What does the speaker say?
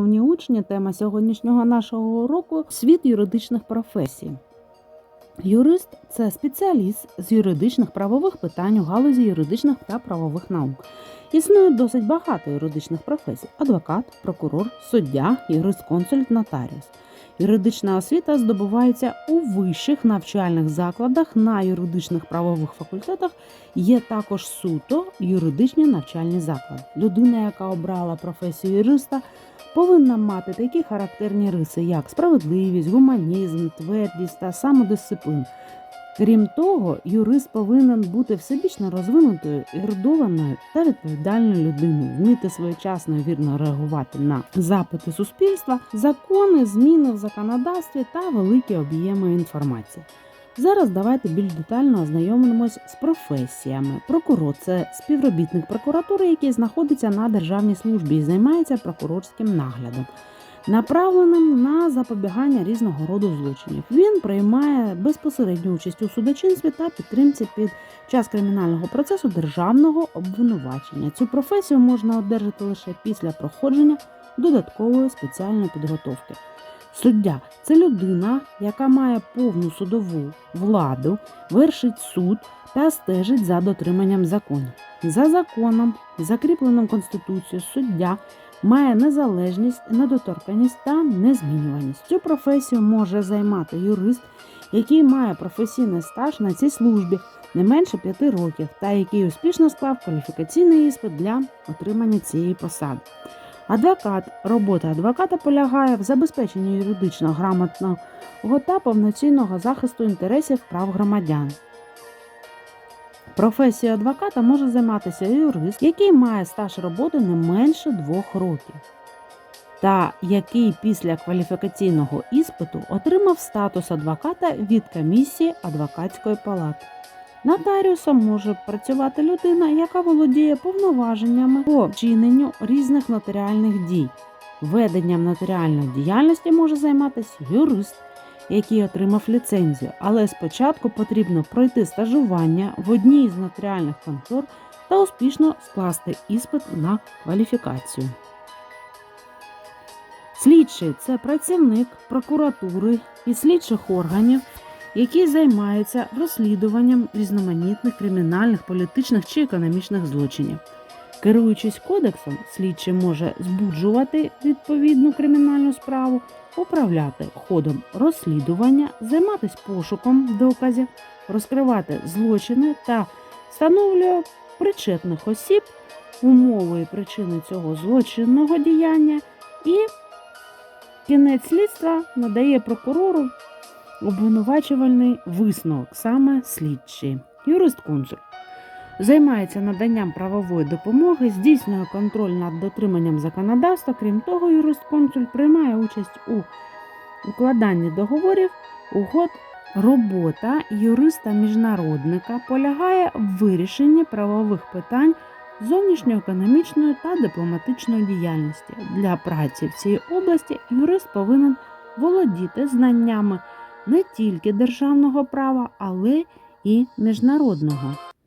Шановні учні, тема сьогоднішнього нашого уроку світ юридичних професій. Юрист це спеціаліст з юридичних правових питань у галузі юридичних та правових наук. Існує досить багато юридичних професій: адвокат, прокурор, суддя, юрист-консульт, нотаріус. Юридична освіта здобувається у вищих навчальних закладах на юридичних правових факультетах. Є також суто юридичні навчальні заклади. Людина, яка обрала професію юриста, повинна мати такі характерні риси, як справедливість, гуманізм, твердість та самодисципліну. Крім того, юрист повинен бути всебічно розвинутою, ерудованою та відповідальною людиною, вміти своєчасно і вірно реагувати на запити суспільства, закони, зміни в законодавстві та великі об'єми інформації. Зараз давайте більш детально ознайомимось з професіями. Прокурор це співробітник прокуратури, який знаходиться на державній службі і займається прокурорським наглядом, направленим на запобігання різного роду злочинів. Він приймає безпосередню участь у судочинстві та підтримці під час кримінального процесу державного обвинувачення. Цю професію можна одержати лише після проходження додаткової спеціальної підготовки. Суддя це людина, яка має повну судову владу, вершить суд та стежить за дотриманням закону. За законом, закріпленим Конституцією, суддя має незалежність, недоторканність та незмінюваність. Цю професію може займати юрист, який має професійний стаж на цій службі не менше 5 років, та який успішно склав кваліфікаційний іспит для отримання цієї посади. Адвокат. Робота адвоката полягає в забезпеченні юридично грамотного та повноцінного захисту інтересів прав громадян. Професією адвоката може займатися юрист, який має стаж роботи не менше двох років, та який після кваліфікаційного іспиту отримав статус адвоката від комісії адвокатської палати. Нотаріусом може працювати людина, яка володіє повноваженнями по вчиненню різних нотаріальних дій. Веденням нотаріальної діяльності може займатися юрист, який отримав ліцензію, але спочатку потрібно пройти стажування в одній з нотаріальних контор та успішно скласти іспит на кваліфікацію. Слідчий це працівник прокуратури і слідчих органів, які займаються розслідуванням різноманітних кримінальних, політичних чи економічних злочинів. Керуючись кодексом, слідчий може збуджувати відповідну кримінальну справу, управляти ходом розслідування, займатися пошуком доказів, розкривати злочини та встановлює причетних осіб, умови і причини цього злочинного діяння і кінець слідства надає прокурору обвинувачувальний висновок, саме слідчий. Юрист-консуль займається наданням правової допомоги, здійснює контроль над дотриманням законодавства. Крім того, юрист-консуль приймає участь у укладанні договорів, угод. Робота юриста-міжнародника полягає в вирішенні правових питань зовнішньоекономічної та дипломатичної діяльності. Для праці в цій області юрист повинен володіти знаннями не тільки державного права, але і міжнародного.